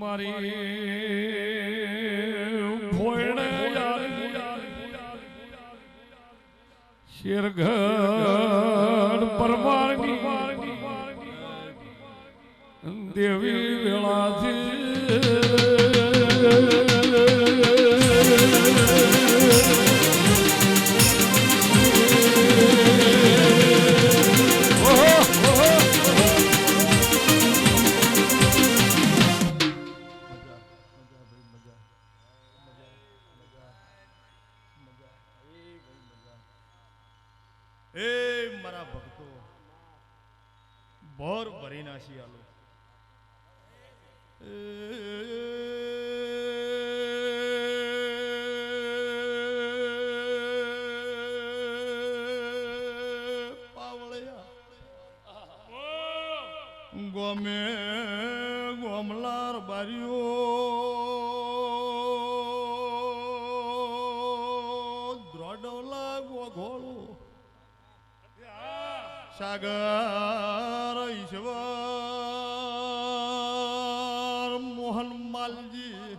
મારી. ભોયણે શેરગઢ પરમારની દેવી એ મારા ભક્તો ભોર ભરી નાસી આલો ગમે ગમલાર બારીઓ દ્રોડવલા ગોઘોળું સાગર ઈશ્વર મોહન માલજી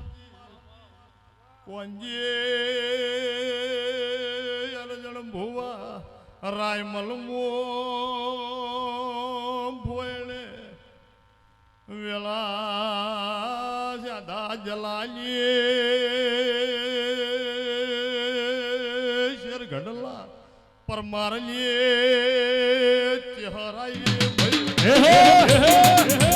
કોંજી અરજણ ભુવા રાયમલ મો ભોયણે વેલા સાદા જલાલી પરમારલી ચહેરાઈ ભાઈ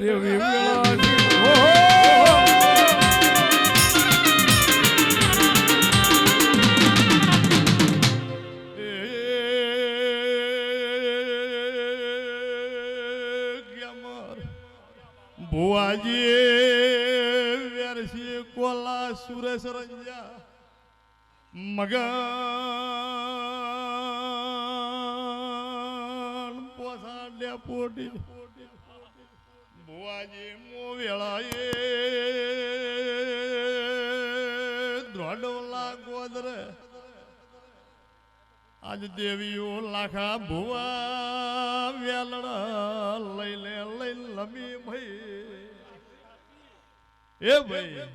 દેવી વેળાની ઓહો! ભુવાજી વેરસી કોલા સુરેશ રંજા મગન પોટી. ભુવાજી મો વેળાએ દ્રોડવલા ગોદરે આજ દેવીઓ લાખા ભુવા વેલણ લઈ લે, લઈ લમી ભાઈ. એ ભાઈ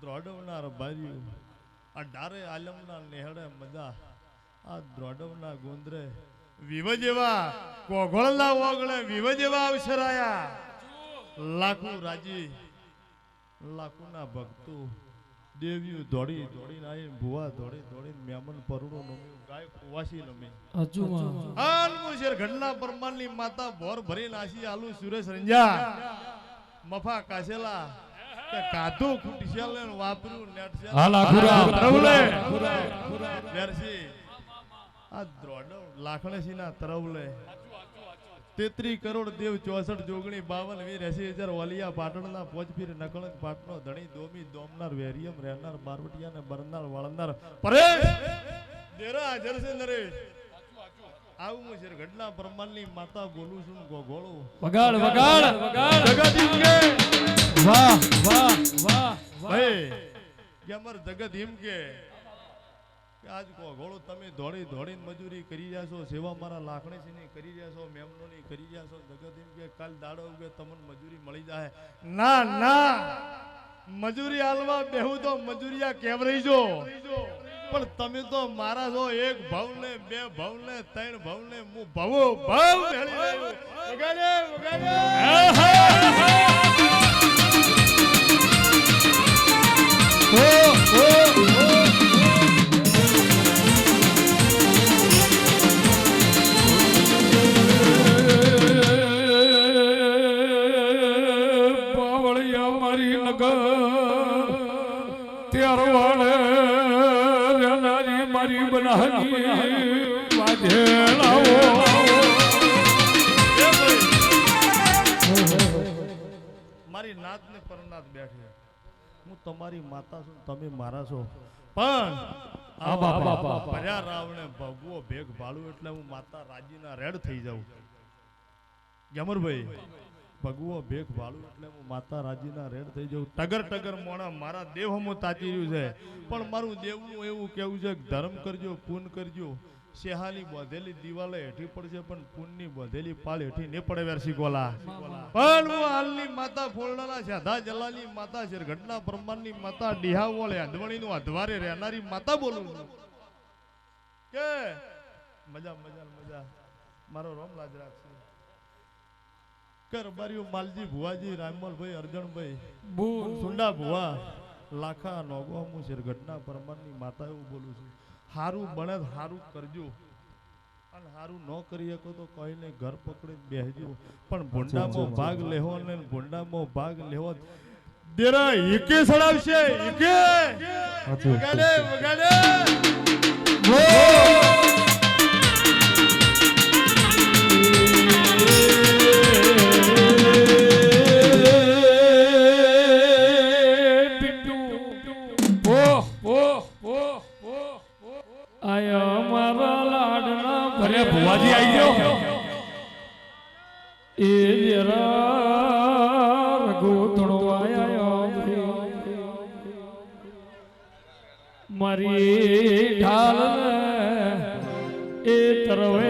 દ્રોડવનાર આ ડારે આલમના નેહડે મજા. આ દ્રોડવના ગોંદરે વિવ કોગળના ઓગળે વિવજેવા અવસરાયા. લાખો રાજી લાખોના ભક્તો દેવીઓ દોડી દોડીને આવીને ભુવા દોડી દોડીને મેમન પરુડો નમ્યું ગાય કુવાસી નમી. આલમુશેર ઘડના પરમાનની માતા ભોર ભરી નાસી આલુ સુરેશ રંજા. મફા કાસેલા કે કાધું ખૂટશેલ ને વાપર્યું નેટશેલ. હાલ આખુરા તરવલે વેરસી. આ દ્રોડવ લાખણેસીના તરવલે. તેત્રી કરોડ દેવ ચોસઠ જોગણી બાવન વીર એસી હજાર વાલિયા પાટણના પોચપીર નકળંગ પાટનો ધણી દોમી દોમનાર વેરિયમ રહેનાર બારવટિયા ને બરનાર વાળનાર પરેશ! દેરા હાજર છે નરેશ. આવું હું છે ઘટના બ્રહ્માંડની માતા બોલું છું ગોગોળો. વગાડ વગાડ વગાડ. જગત કે! વાહ વાહ વાહ ભાઈ કે અમાર જગત હિમકે કે? કે કો ઘોડો તમે દોડી દોડીને મજૂરી કરી રહ્યા છો, સેવા મારા લાખણીસીની કરી રહ્યા છો, મેમનોની કરી રહ્યા છો, જગત એમ કે કાલ દાડો કે તમને મજૂરી મળી જાય. ના ના, મજૂરી હાલવા બેહું તો મજૂરિયા કેમ જો પણ તમે તો મારા છો, એક ભવ ને બે ભવ ને ત્રણ ભવ ને હું ભવો, ભાવ. વગાડે વગાડે મારી બનાની મારી નાત ને પરનાથ બેઠી. હું તમારી માતા છું તમે મારા છો. પણ આ બાપા, બાપા. ભર્યા રાવણે ભગવો ભેગ ભાળું એટલે હું માતા રાજીના રેડ થઈ જાઉં. ગમરભાઈ ભગવો ભેગ વાળું એટલે હું માતા રાજીના રેડ થઈ જાઉં. ટગર ટગર મોણા મારા દેહ હું તાચી રહ્યું છે. પણ મારું દેવનું એવું કેવું છે ધર્મ કરજો, પૂન કરજો. સેહાની બાંધેલી દિવાલે હેઠી પડશે, પણ પૂનની બધેલી પાળ હેઠી ને પડે વેરસી ગોલા. પણ હું હાલની માતા ફોલડાના સાધા જલાલી, માતા છે ઘટના બ્રહ્માંડની માતા ડીહા વોળે અધવણીનું અધવારે રહેનારી માતા બોલું કે? મજા મજા મજા. મારો રોમ લાજ રાખશે. કે રબારીઓ માલજી ભુવાજી રામલભાઈ અર્જણભાઈ. સુંડા ભુવા લાખા નોગો હું છે પરમારની માતા એવું બોલું છું. હારું બને હારું કરજો. અને હારું ન કરી શકો તો કહીને ઘર પકડી બેસજો. પણ ભૂંડામાં ભાગ લેવો ને ભૂંડામાં ભાગ લેવો દેરા એકે સડાવશે એકે! વગાડે વગાડે! બોલ મારી ઢાલ એ તરવે